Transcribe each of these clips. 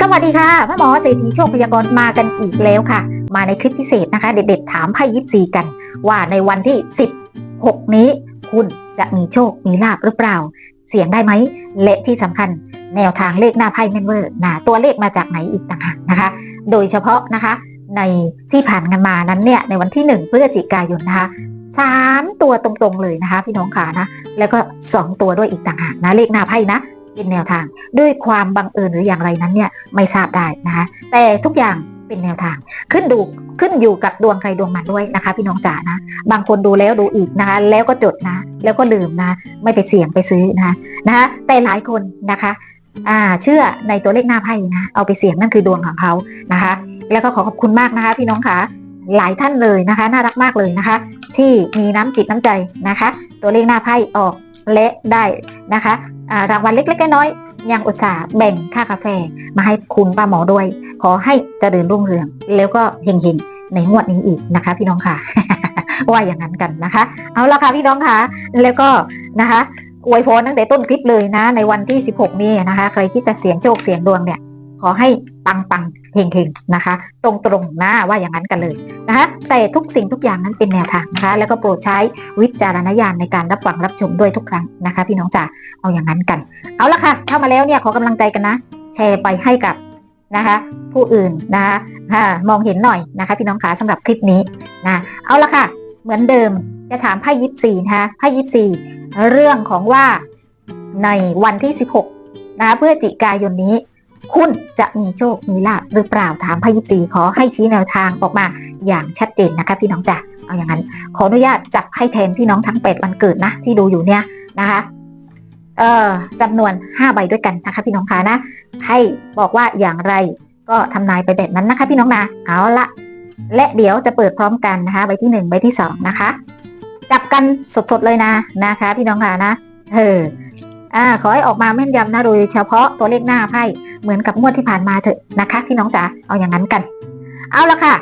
สวัสดีค่ะพ่อหมอเศรษฐีโชคพยากรณ์มากันอีกแล้วค่ะ มาในคลิปพิเศษนะคะ เด็ดๆถามไพ่ยิปซีกัน ว่าในวันที่ 16 นี้ คุณจะมีโชคมีลาบหรือเปล่า เสียงได้ไหมและที่สำคัญ แนวทางเลขหน้าไพ่แมนเวอร์นะตัวเลขมาจากไหนอีกต่างหากนะคะ โดยเฉพาะนะคะ ในที่ผ่านกันมานั้นเนี่ยในวันที่ 1 พฤศจิกายนนะคะสามตัวตรงๆเลยนะคะ พี่น้องขานะ แล้วก็ 2 ตัวด้วยอีกต่างหากนะเลขหน้าไพ่นะ เป็นแนวทาง ด้วยความบังเอิญหรืออย่างไรนั้นเนี่ยไม่ทราบได้นะคะ แต่ทุกอย่างเป็นแนวทาง ขึ้นดูขึ้นอยู่กับดวงใครดวงมันด้วยนะคะ พี่น้องจ๋านะบางคนดูแล้วดูอีกนะคะ แล้วก็จดนะ แล้วก็ลืมนะ ไม่ไปเสี่ยงไปซื้อนะนะคะแต่หลายคนนะคะอ่าเชื่อในตัวเลขหน้าไพ่นะเอาไปเสี่ยงนั่นคือดวงของเขานะคะ แล้วก็ขอขอบคุณมากนะคะ พี่น้องคะหลายท่านเลยนะคะ น่ารักมากเลยนะคะ ที่มีน้ำจิตน้ำใจนะคะ ตัวเลขหน้าไพ่ออก และได้นะคะรางวัลเล็กๆน้อยๆยังอุตส่าห์แบ่งค่ากาแฟมาให้คุณป้าหมอด้วย ขอให้เจริญรุ่งเรือง แล้วก็เฮงๆ ในงวดนี้อีกนะคะ พี่น้องค่ะว่าอย่างนั้นกันนะคะ เอาละค่ะพี่น้องค่ะ แล้วก็นะคะอวยพรตั้งแต่ต้นคลิปเลยนะ ในวันที่ 16 นี้นะคะ ใครคิดจะเสียงโชคเสียงดวงเนี่ย ขอให้ ปังปังเฮงเฮงนะคะ ตรงตรงๆนะว่าอย่างนั้นกันเลยนะคะแต่ทุกสิ่งทุกอย่างนั้นเป็นแนวทางนะคะ แล้วก็โปรดใช้วิจารณญาณในการรับฟังรับชมด้วยทุกครั้งนะคะ พี่น้องจ๋าเอาอย่างนั้นกัน เอาละค่ะ เข้ามาแล้วเนี่ยขอกำลังใจกันนะ แชร์ไปให้กับนะคะ ผู้อื่นนะคะมองเห็นหน่อยนะคะ พี่น้องขาสำหรับคลิปนี้นะเอาละค่ะ เหมือนเดิมจะถามไพ่ยิปซีนะคะไพ่ยิปซีเรื่องของว่าในวันที่ 16 นะเพื่อจิกายนนี้ คุณจะมีโชค มีลาภหรือเปล่าถามพยิปซีขอให้ชี้แนวทางออกมาอย่างชัดเจนนะคะพี่น้องจ๋าเอาอย่างนั้น ขออนุญาตจับให้แทนพี่น้องทั้ง8วันเกิดนะที่ดูอยู่เนี่ยนะคะเอ่อจำนวน 5 ใบด้วยกันนะคะ พี่น้องคะนะ ให้บอกว่าอย่างไรก็ทำนายไปแบบนั้นนะคะพี่น้องนะเอาละและเดี๋ยวจะเปิดพร้อมกันนะคะ ใบที่ 1 ใบที่ 2 นะคะ จับกันสดๆเลยนะนะคะ พี่น้องค่ะนะเอออ่าขอให้ออกมาแม่นยำนะโดยเฉพาะตัวเลขหน้าไพ่ เหมือนกับงวดที่ผ่านมาเถอะนะคะ พี่น้องจ๋าเอาอย่างนั้นกัน เอาละค่ะ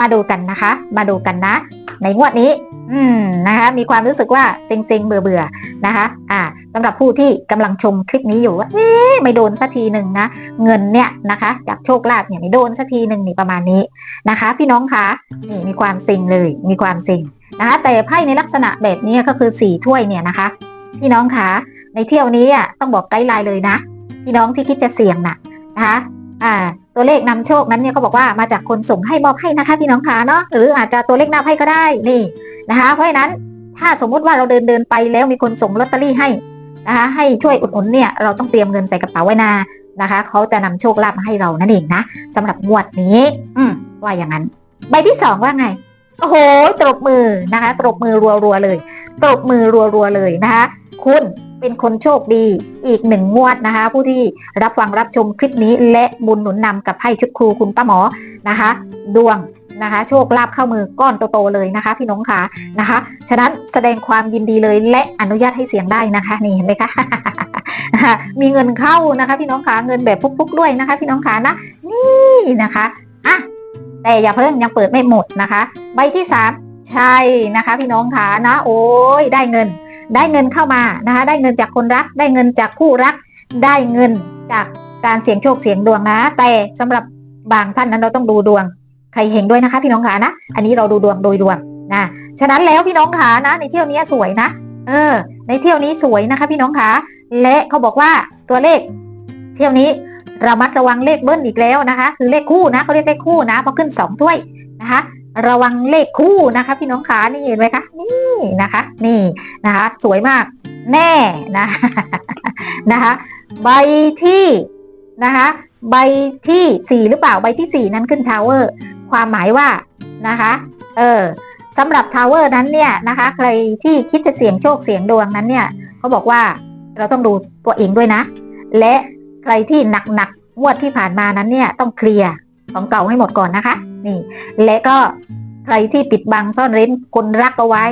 มาดูกันนะคะ มาดูกันนะ ในงวดนี้ อืมนะคะ มีความรู้สึกว่าเซ็งๆเบื่อๆนะคะ อ่าสำหรับผู้ที่กำลังชมคลิปนี้อยู่ว่าเอ๊ะไม่โดนสักทีหนึ่งนะเงินเนี่ยนะคะ จากโชคลาภเนี่ยไม่โดนสักทีหนึ่งนี่ประมาณนี้นะคะ พี่น้องคะนี่มีความเซ็งเลย มีความเซ็งนะคะ แต่ไพ่ในลักษณะแบบนี้ก็คือสี่ถ้วยเนี่ยนะคะ พี่น้องคะในเที่ยวนี้อะต้องบอกไกด์ไลน์เลยนะ พี่น้องที่คิดจะเสี่ยงน่ะ นะคะอ่าตัวเลขนำโชคนั้นเนี่ยเขาบอกว่ามาจากคนส่งให้มอบให้นะคะพี่น้องคะเนาะหรืออาจจะตัวเลขหน้าไพ่ก็ได้นี่นะคะ เพราะฉะนั้นถ้าสมมุติว่าเราเดินเดินไปแล้วมีคนส่งลอตเตอรี่ให้นะคะให้ช่วยอุดหนุนเนี่ยเราต้องเตรียมเงินใส่กระเป๋าไว้นานะคะเขาจะนำโชคลาภมาให้เรานั่นเองนะสำหรับงวดนี้ อืมว่าอย่างนั้น ใบที่สองว่าไงโอ้โหตบมือนะคะตบมือรัวๆเลยตบมือรัวๆเลยนะคะ คุณ เป็นคนโชคดีอีกหนึ่งงวดนะคะ ผู้ที่รับฟังรับชมคลิปนี้และบุญหนุนนำกับไพ่ชุดครูคุณป้าหมอนะคะ ดวงนะคะ โชคลาภเข้ามือก้อนโตๆเลยนะคะ พี่น้องค่ะนะคะ ฉะนั้นแสดงความยินดีเลยและอนุญาตให้เสียงได้นะคะนี่เห็นไหมคะมีเงินเข้านะคะ พี่น้องคะเงินแบบพุกๆด้วยนะคะ พี่น้องคะนะนี่นะคะอะแต่อย่าเพิ่งยังเปิดไม่หมดนะคะ ใบที่สาม ใช่นะคะพี่น้องคะนะโอ้ยได้เงิน ได้เงินเข้ามานะคะได้เงินจากคนรัก ได้เงินจากผู้รัก ได้เงินจากการเสี่ยงโชคเสี่ยงดวงนะ แต่สำหรับบางท่านนั้นเราต้องดูดวงใครเฮงด้วยนะคะ พี่น้องขานะอันนี้เราดูดวงโดยดวงนะฉะนั้นแล้วพี่น้องขานะ ในเที่ยวนี้สวยนะ เออ ในเที่ยวนี้สวยนะคะ พี่น้องขาและเขาบอกว่าตัวเลข เที่ยวนี้ระมัดระวังเลขเบิ้ลอีกแล้วนะคะ คือเลขคู่นะเขาเรียกเลขคู่นะพอขึ้นสองถ้วยนะคะ ระวังเลขคู่นะคะพี่น้องขานี่เห็นไหมคะนี่นะคะ นี่นะคะ สวยมากแน่นะนะคะ ใบที่นะคะใบที่สี่หรือเปล่าใบที่สี่นั้นขึ้นทาวเวอร์ความหมายว่านะคะเออสำหรับทาวเวอร์นั้นเนี่ยนะคะ ใครที่คิดจะเสี่ยงโชคเสี่ยงดวงนั้นเนี่ยเขาบอกว่าเราต้องดูตัวเองด้วยนะ และใครที่หนักหนักๆงวดที่ผ่านมานั้นเนี่ยต้องเคลียร์ของเก่าให้หมดก่อนนะคะ นี่ และก็ใครที่ปิดบังซ่อนเร้นคนรักเอาไว้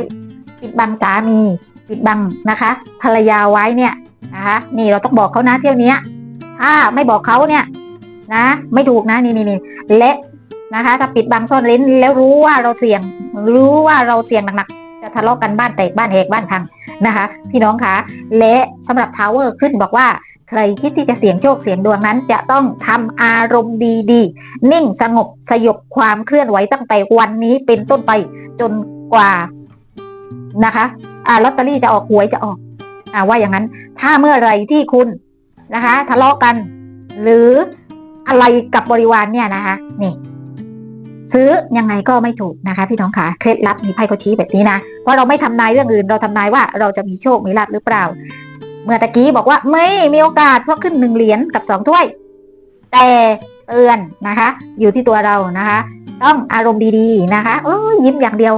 ปิดบังสามี ปิดบังนะคะ ภรรยาไว้เนี่ยนะคะนี่เราต้องบอกเขานะเที่ยวนี้ถ้าไม่บอกเขาเนี่ยนะ ไม่ถูกนะนี่นี่นี่และนะคะ ถ้าปิดบังซ่อนเร้นแล้วรู้ว่าเราเสี่ยง รู้ว่าเราเสี่ยงหนักๆจะทะเลาะกันบ้านแตกบ้านแหกบ้านพังนะคะ พี่น้องคะและสำหรับทาวเวอร์ขึ้นบอกว่า ใครคิดที่จะเสี่ยงโชคเสี่ยงดวงนั้น จะต้องทำอารมณ์ดีๆ นิ่งสงบสยบความเคลื่อนไหวตั้งแต่วันนี้เป็นต้นไปจนกว่านะคะอ่าลอตเตอรี่จะออกหวยจะออกอ่าว่าอย่างนั้น ถ้าเมื่อไรที่คุณนะคะ ทะเลาะกัน หรืออะไรกับบริวารเนี่ยนะคะ นี่ ซื้อยังไงก็ไม่ถูกนะคะ พี่น้องค่ะเคล็ดลับมีไพ่เขาชี้แบบนี้นะเพราะเราไม่ทำนายเรื่องอื่น เราทำนายว่าเราจะมีโชคมีลาภหรือเปล่า เมื่อตะกี้บอกว่าไม่มีโอกาสเพราะขึ้นหนึ่งเหรียญกับสองถ้วย แต่เตือนนะคะ อยู่ที่ตัวเรานะคะ ต้องอารมณ์ดีๆนะคะเออยิ้มอย่างเดียว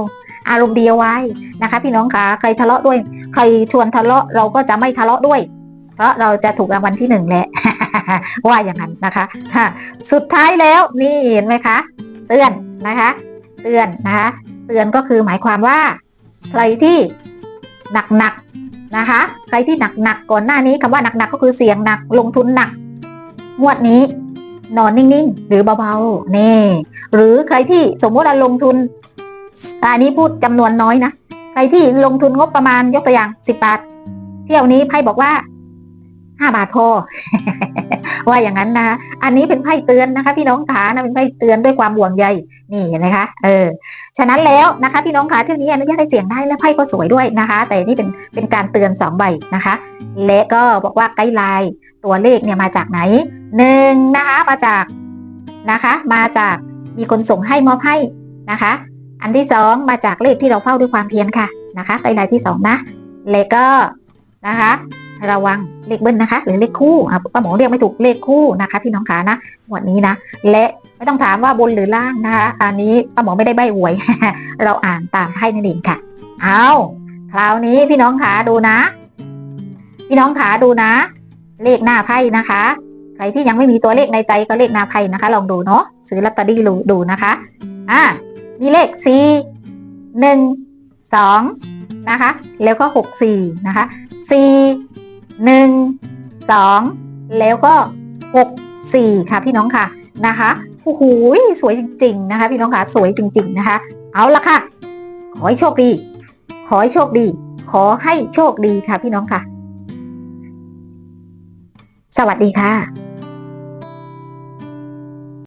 อารมณ์ดีเอาไว้นะคะ พี่น้องคะใครทะเลาะด้วย ใครชวนทะเลาะเราก็จะไม่ทะเลาะด้วย เพราะเราจะถูกรางวัลที่หนึ่งแหละว่าอย่างนั้นนะคะค่ะสุดท้ายแล้วนี่เห็นไหมคะ เตือนนะคะ เตือนนะคะ เตือนก็คือหมายความว่า ใครที่หนักๆนะคะ ใครที่หนักๆก่อนหน้านี้คำว่าหนักๆก็คือเสี่ยงหนักลงทุนหนัก งวดนี้ นอนนิ่งๆ หรือเบาๆนี่หรือใครที่สมมติเราลงทุนอันนี้พูดจำนวนน้อยนะใครที่ลงทุนงบประมาณยกตัวอย่างสิบบาท เที่ยวนี้ไพ่บอกว่าห้าบาทพอ ว่าอย่างนั้นนะอันนี้เป็นไพ่เตือนนะคะ พี่น้องขานะเป็นไพ่เตือนด้วยความห่วงใยนี่เห็นไหมคะเออฉะนั้นแล้วนะคะ พี่น้องขาเที่ยวนี้อนุญาตให้เสี่ยงได้และไพ่ก็สวยด้วยนะคะ แต่นี่เป็นเป็นการเตือนสองใบนะคะ และก็บอกว่าไกด์ไลน์ตัวเลขเนี่ยมาจากไหนหนึ่งนะคะมาจากนะคะ มาจากมีคนส่งให้มอบให้นะคะ อันที่สองมาจากเลขที่เราเฝ้าด้วยความเพียรค่ะนะคะไกด์ไลน์ที่สองนะและก็นะคะ ระวังเลขเบิ้ลนะคะ หรือเลขคู่อะป้าหมอเรียกไม่ถูกเลขคู่นะคะ พี่น้องขานะหมวดนี้นะ และไม่ต้องถามว่าบนหรือล่างนะคะ อันนี้ป้าหมอไม่ได้ใบหวย เราอ่านตามไพ่นั่นเองค่ะ เอาคราวนี้พี่น้องขาดูนะ พี่น้องขาดูนะ เลขหน้าไพ่นะคะ ใครที่ยังไม่มีตัวเลขในใจก็เลขหน้าไพ่นะคะ ลองดูเนาะซื้อลอตเตอรี่ดูดูนะคะ อ่ามีเลขสี่หนึ่งสองนะคะ แล้วก็หกสี่นะคะสี่ หนึ่งสองแล้วก็หกสี่ค่ะพี่น้องค่ะนะคะโอ้โหสวยจริง ๆ นะคะ พี่น้องค่ะสวยจริง ๆ นะคะ เอาละค่ะ ขอให้โชคดี ขอให้โชคดี ขอให้โชคดีค่ะพี่น้องค่ะ สวัสดีค่ะ